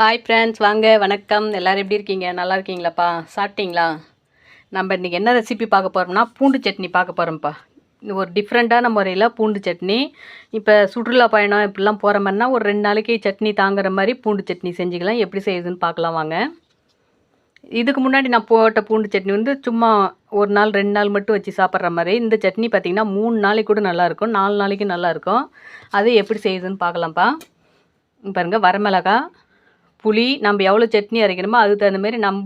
Hi friends வாங்க வணக்கம். எல்லோரும் எப்படி இருக்கீங்க? நல்லா இருக்கீங்களாப்பா? சாப்பிட்டீங்களா? நம்ம இன்றைக்கி என்ன ரெசிபி பார்க்க போகிறோம்னா பூண்டு சட்னி பார்க்க போகிறோம்ப்பா ஒரு டிஃப்ரெண்ட்டான முறையில் பூண்டு சட்னி. இப்போ சுற்றுலா பயணம் இப்படிலாம் போகிற மாதிரினா ஒரு ரெண்டு நாளைக்கு சட்னி தாங்குற மாதிரி பூண்டு சட்னி செஞ்சுக்கலாம். எப்படி செய்யுதுன்னு பார்க்கலாம் வாங்க. இதுக்கு முன்னாடி நான் போட்ட பூண்டு சட்னி வந்து சும்மா ஒரு நாள் ரெண்டு நாள் மட்டும் வச்சு சாப்பிட்ற மாதிரி. இந்த சட்னி பார்த்திங்கன்னா மூணு நாளைக்கு கூட நல்லாயிருக்கும் நாலு நாளைக்கு நல்லாயிருக்கும் அது எப்படி செய்யுதுன்னு பார்க்கலாம்ப்பா. பாருங்கள் பாருங்க வரமிளகா புளி நம்ம எவ்வளோ சட்னி அரைக்கணுமோ அதுக்கு தகுந்த மாதிரி நம்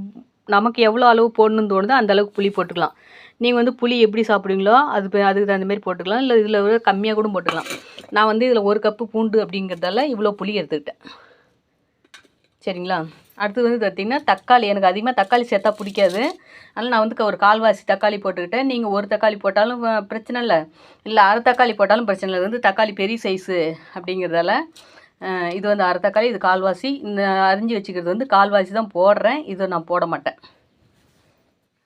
நமக்கு எவ்வளோ அளவு போடணும்னு தோணுதோ அந்த அளவுக்கு புளி போட்டுக்கலாம். நீங்கள் வந்து புளி எப்படி சாப்பிடுவீங்களோ அது அதுக்கு தகுந்த மாதிரி போட்டுக்கலாம். இல்லை இதில் கம்மியாக கூட போட்டுக்கலாம். நான் வந்து இதில் ஒரு கப்பு பூண்டு அப்படிங்கிறதால இவ்வளோ புளி எடுத்துக்கிட்டேன். சரிங்களா? அடுத்து வந்து பார்த்திங்கன்னா தக்காளி. எனக்கு அதிகமாக தக்காளி சேர்த்தா பிடிக்காது. அதனால் நான் வந்து ஒரு கால்வாசி தக்காளி போட்டுக்கிட்டேன். நீங்கள் ஒரு தக்காளி போட்டாலும் பிரச்சனை இல்லை. இல்லை அரை தக்காளி போட்டாலும் பிரச்சனை இல்லை. வந்து தக்காளி பெரிய சைஸு அப்படிங்கிறதால இது வந்து அரை தக்காளி இது கால்வாசி. இந்த அரிஞ்சு வச்சுக்கிறது வந்து கால்வாசி தான் போடுறேன். இதை நான் போட மாட்டேன்.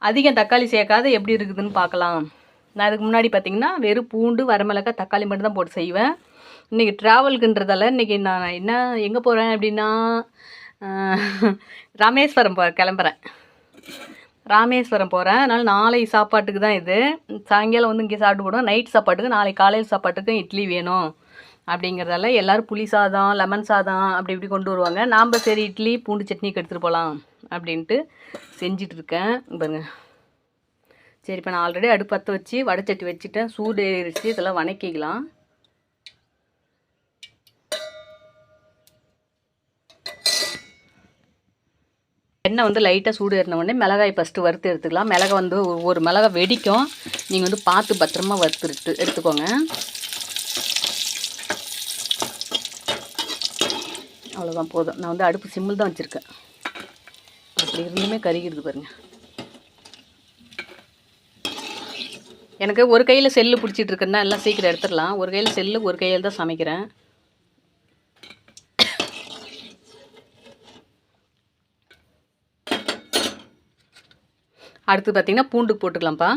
அதிகம் தக்காளி சேர்க்காத எப்படி இருக்குதுன்னு பார்க்கலாம். நான் அதுக்கு முன்னாடி பார்த்திங்கன்னா வெறும் பூண்டு வரமிளகாய் தக்காளி மட்டும் தான் போட்டு செய்வேன். இன்றைக்கி ட்ராவல்க்குன்றதால இன்றைக்கி நான் என்ன எங்கே போகிறேன் அப்படின்னா ராமேஸ்வரம் போ கிளம்புறேன். ராமேஸ்வரம் போகிறேன் அதனால் நாளை சாப்பாட்டுக்கு தான் இது. சாயங்காலம் வந்து இங்கே சாப்பிட்டு போடுவோம். நைட் சாப்பாட்டுக்கு நாளை காலையில் சாப்பாட்டுக்கும் இட்லி வேணும். அப்படிங்கிறதால எல்லோரும் புளி சாதம் லெமன் சாதம் அப்படி இப்படி கொண்டு வருவாங்க. நாம் சரி இட்லி பூண்டு சட்னிக்கு எடுத்துகிட்டு போகலாம் அப்படின்ட்டு செஞ்சிட்ருக்கேன் பாருங்க. சரி இப்போ நான் ஆல்ரெடி அடுப்பு பற்ற வச்சு வடைச்சட்டி வச்சுட்டேன். சூடு ஏறிச்சு இதெல்லாம் வணக்கிக்கலாம். எண்ணெய் வந்து லைட்டாக சூடு ஏறின உடனே மிளகாய் ஃபஸ்ட்டு வறுத்து எடுத்துக்கலாம். மிளகாய் வந்து ஒரு- மிளகா மிளகாய் வெடிக்கும். நீங்கள் வந்து பார்த்து பத்திரமா வறுத்து எடுத்துக்கோங்க. அவ்வளோதான் போதும். நான் வந்து அடுப்பு சிம்மில் தான் வச்சுருக்கேன். அப்படி இருந்துமே கருகிடுது பாருங்கள் எனக்கு ஒரு கையில் செல்லு பிடிச்சிட்டு இருக்குன்னா எல்லாம் சீக்கிரம் எடுத்துடலாம். ஒரு கையில் செல்லு ஒரு கையில் தான் சமைக்கிறேன். அடுத்து பார்த்திங்கன்னா பூண்டு போட்டுக்கலாம்ப்பா.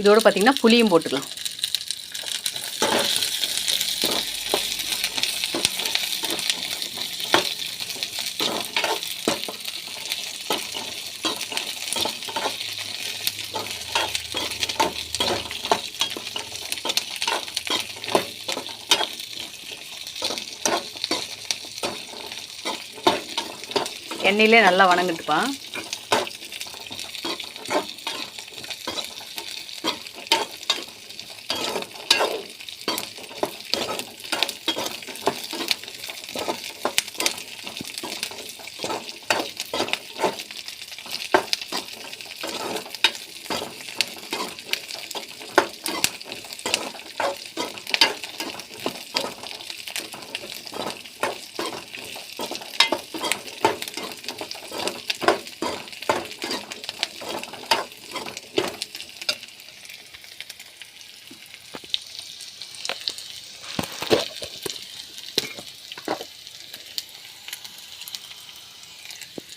இதோட பார்த்தீங்கன்னா புளியும் போட்டுக்கலாம். எண்ணெயிலே நல்லா வணங்கிட்டுப்பான்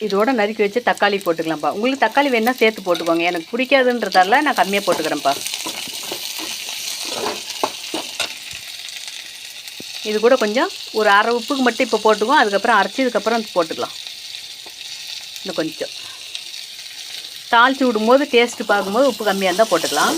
இதோட நறுக்கி வச்சு தக்காளி போட்டுக்கலாம்ப்பா. உங்களுக்கு தக்காளி வேணால் சேர்த்து போட்டுக்கோங்க. எனக்கு பிடிக்காதுன்றதால நான் கம்மியாக போட்டுக்கிறேன்ப்பா. இது கூட கொஞ்சம் ஒரு அரை உப்புக்கு மட்டும் இப்போ போட்டுக்குவோம். அதுக்கப்புறம் அரைச்சதுக்கப்புறம் போட்டுக்கலாம். இன்னும் கொஞ்சம். தாளித்து விடும்போது டேஸ்ட்டு பார்க்கும்போது உப்பு கம்மியாக இருந்தால் போட்டுக்கலாம்.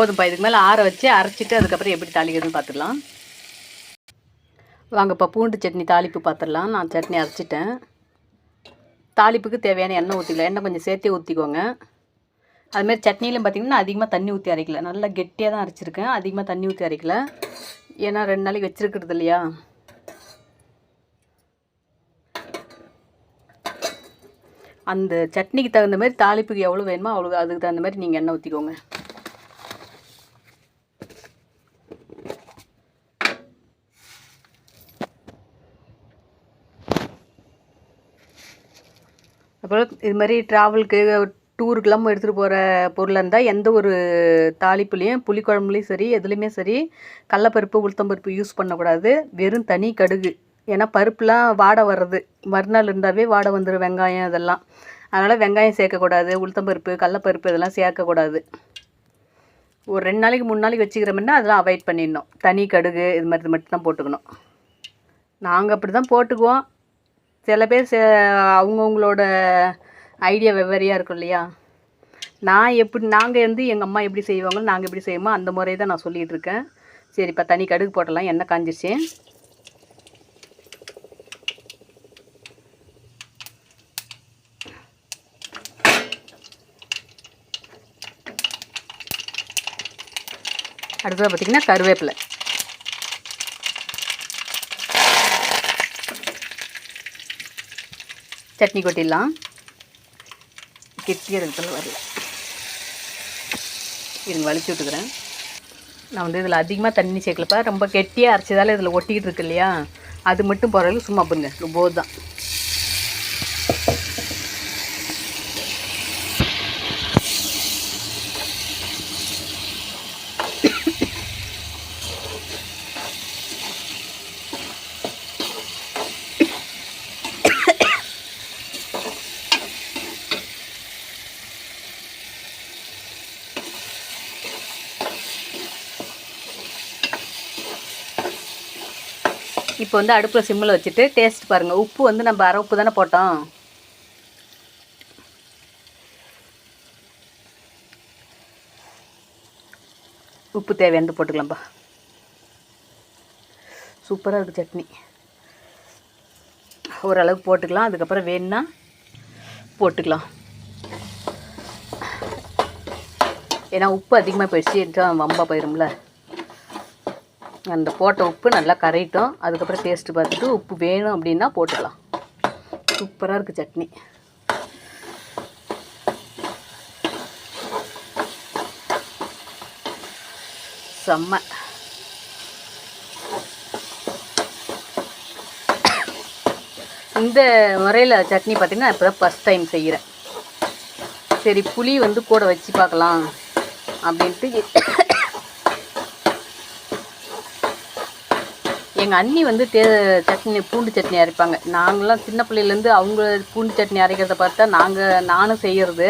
போதும்ப்பா இதுக்கு மேலே ஆற வச்சு அரைச்சிட்டு அதுக்கப்புறம் எப்படி தாளிக்கிறதுன்னு பார்த்துடலாம் வாங்கப்பா பூண்டு சட்னி தாளிப்பு பார்த்துடலாம் நான் சட்னி அரைச்சிட்டேன். தாளிப்புக்கு தேவையான எண்ணெய் ஊற்றிக்கலாம் எண்ணெய் கொஞ்சம் சேர்த்தே ஊற்றிக்கோங்க அதுமாரி சட்னிலும் பார்த்தீங்கன்னா அதிகமாக தண்ணி ஊற்றி அரைக்கல. நல்லா கெட்டியாக தான் அரைச்சிருக்கேன். அதிகமாக தண்ணி ஊற்றி அரைக்கல. ஏன்னா ரெண்டு நாளைக்கு வச்சுருக்கிறது இல்லையா? அந்த சட்னிக்கு தகுந்த மாதிரி தாளிப்புக்கு எவ்வளோ வேணுமோ அவ்வளோ அதுக்கு தகுந்த மாதிரி நீங்கள் எண்ணெய் ஊற்றிக்கோங்க அப்புறம் இது மாதிரி ட்ராவலுக்கு டூருக்கெல்லாம் எடுத்துகிட்டு போகிற பொருளாக இருந்தால் எந்த ஒரு தாளிப்புலேயும் புளிக்குழம்புலேயும் சரி எதுலேயுமே சரி கடலப்பருப்பு உளுத்தம்பருப்பு யூஸ் பண்ணக்கூடாது. வெறும் தனி கடுகு. ஏன்னா பருப்புலாம் வாடை வர்றது. மறுநாள் இருந்தாவே வாடை வந்துடும் வெங்காயம் இதெல்லாம் அதனால் வெங்காயம் சேர்க்கக்கூடாது உளுத்தம்பருப்பு கடலப்பருப்பு இதெல்லாம் சேர்க்கக்கூடாது. ஒரு ரெண்டு நாளைக்கு மூணு நாளைக்கு வச்சுக்கிறோம்னா அதெல்லாம் அவாய்ட் பண்ணிடணும். தனி கடுகு இது மாதிரி மட்டும் தான் போட்டுக்கணும். நாங்கள் அப்படி தான் போட்டுக்குவோம். சில பேர் சே அவங்கவுங்களோட ஐடியா வெவ்வேறையாக இருக்கும் இல்லையா? நான் எப்படி நாங்கள் வந்து எங்கள் அம்மா எப்படி செய்வாங்களோ நாங்கள் எப்படி செய்வோமோ அந்த முறையை தான் நான் சொல்லிகிட்டு இருக்கேன். சரி இப்போ தனி கடுகு போட்டலாம் எண்ணெய் காஞ்சிச்சு அடுத்ததாக பார்த்திங்கன்னா கருவேப்பிலை. சட்னி கொட்டிடலாம். கெட்டியாக இருக்கிறது வரல இருங்க வலிச்சு விட்டுக்கிறேன். நான் வந்து இதில் அதிகமாக தண்ணி சேர்க்கலப்பா. ரொம்ப கெட்டியாக அரைச்சதால இதில் ஒட்டிக்கிட்டு இருக்கு இல்லையா? அது மட்டும் போகிறதுக்கு சும்மா பண்ணுங்க போது தான். இப்போ வந்து அடுப்பில் சிம்மில் வச்சுட்டு டேஸ்ட் பாருங்கள் உப்பு வந்து நம்ம அரை உப்பு தானே போட்டோம். உப்பு தேவையானது போட்டுக்கலாம்ப்பா சூப்பராக இருக்குது சட்னி. ஓரளவுக்கு போட்டுக்கலாம். அதுக்கப்புறம் வேணுன்னா போட்டுக்கலாம். ஏன்னா உப்பு அதிகமாக போயிடுச்சு. வம்பா போயிடும்ல அந்த போட்ட உப்பு நல்லா கரையிட்டோம். அதுக்கப்புறம் டேஸ்ட்டு பார்த்துட்டு உப்பு வேணும் அப்படின்னா போட்டுக்கலாம். சூப்பராக இருக்குது சட்னி. செம்ம. இந்த முறையில் சட்னி பார்த்திங்கன்னா இப்போ தான் ஃபஸ்ட் டைம் செய்கிறேன் சரி புளி வந்து கூட வச்சு பார்க்கலாம். அப்படின்ட்டு எங்கள் அண்ணி வந்து தே சட்னி பூண்டு சட்னி அரைப்பாங்க. நாங்களாம் சின்ன பிள்ளையிலேருந்து அவங்க பூண்டு சட்னி அரைக்கிறத பார்த்தா நாங்கள் நானும் செய்கிறது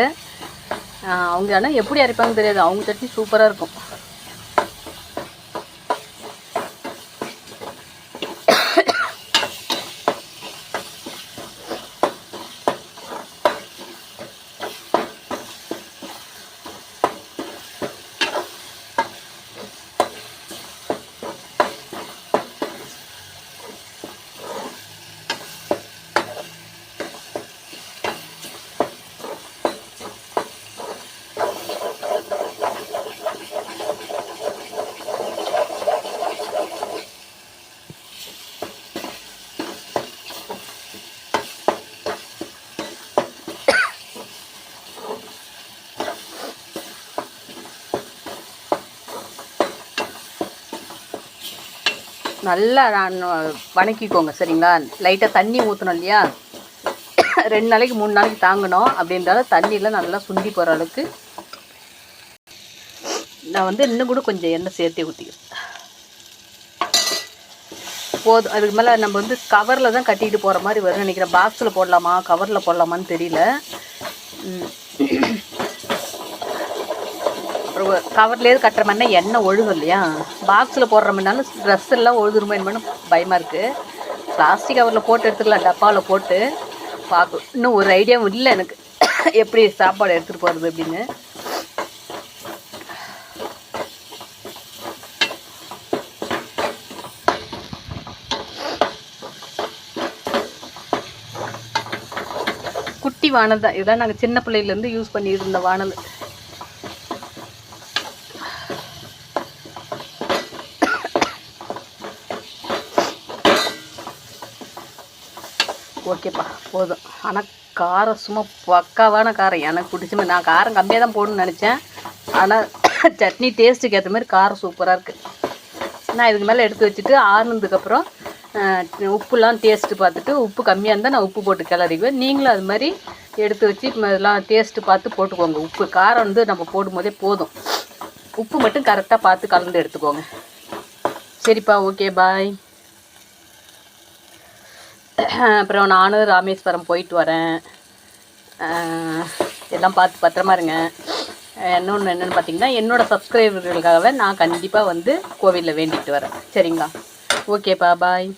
அவங்க ஆனால் எப்படி அரைப்பாங்க தெரியாது. அவங்க சட்னி சூப்பராக இருக்கும். நல்லா நான் வணக்கிக்கோங்க சரிங்களா? லைட்டாக தண்ணி ஊற்றணும் இல்லையா? ரெண்டு நாளைக்கு மூணு நாளைக்கு தாங்கணும். அப்படின்றாலும் தண்ணியில் நல்லா சுண்டி போகிற அளவுக்கு நான் வந்து இன்னும் கூட கொஞ்சம் எண்ணெய் சேர்த்தே ஊற்றிக்கிறேன் போதும். அதுக்கு மேலே நம்ம வந்து கவரில் தான் கட்டிட்டு போகிற மாதிரி வரும்னு நினைக்கிறேன். பாக்ஸில் போடலாமா? கவரில் போடலாமான்னு தெரியல. கவர்லேயே கட்டுற மாதிரினா எண்ணெய் ஒழுகும் இல்லையா? பாக்ஸில் போடுற மாதிரினாலும் ட்ரெஸ் எல்லாம் ஒழுதுருமோ என்னமோ பயமாக இருக்குது பிளாஸ்டிக் கவரில் போட்டு எடுத்துக்கலாம் டப்பாவில் போட்டு. பார்க்கும் இன்னும் ஒரு ஐடியாவும் இல்லை எனக்கு. எப்படி சாப்பாடு எடுத்துகிட்டு போகிறது அப்படின்னு. குட்டி வானல் தான். இதுதான் நாங்கள் சின்ன பிள்ளையிலேருந்து யூஸ் பண்ணிட்டு இருந்த வானல். ஓகேப்பா போதும். ஆனால் காரம் சும்மா பக்காவான காரம் எனக்கு பிடிச்ச மாதிரி நான் காரம் கம்மியாக தான் போடணும்னு நினச்சேன். ஆனால் சட்னி டேஸ்ட்டுக்கு ஏற்ற மாதிரி காரம் சூப்பராக இருக்குது நான் இதுக்கு மேலே எடுத்து வச்சுட்டு ஆறுனதுக்கப்புறம் உப்புலாம் டேஸ்ட்டு பார்த்துட்டு உப்பு கம்மியாக இருந்தால் நான் உப்பு போட்டு கிளறிக்குவேன் நீங்களும் அது மாதிரி எடுத்து வச்சு இதெல்லாம் டேஸ்ட்டு பார்த்து போட்டுக்கோங்க. உப்பு காரம் வந்து நம்ம போடும்போதே போதும். உப்பு மட்டும் கரெக்டாக பார்த்து கலந்து எடுத்துக்கோங்க. சரிப்பா ஓகே பாய் அப்புறம் நானும் ராமேஸ்வரம் போயிட்டு வரேன். எல்லாம் பார்த்து பத்திரமா இருங்க. இன்னொன்று என்னென்னு பார்த்தீங்கன்னா என்னோடய சப்ஸ்கிரைபர்களுக்காகவே நான் கண்டிப்பாக வந்து கோவிலில் வேண்டிட்டு வரேன். சரிங்களா? ஓகேப்பா பாய்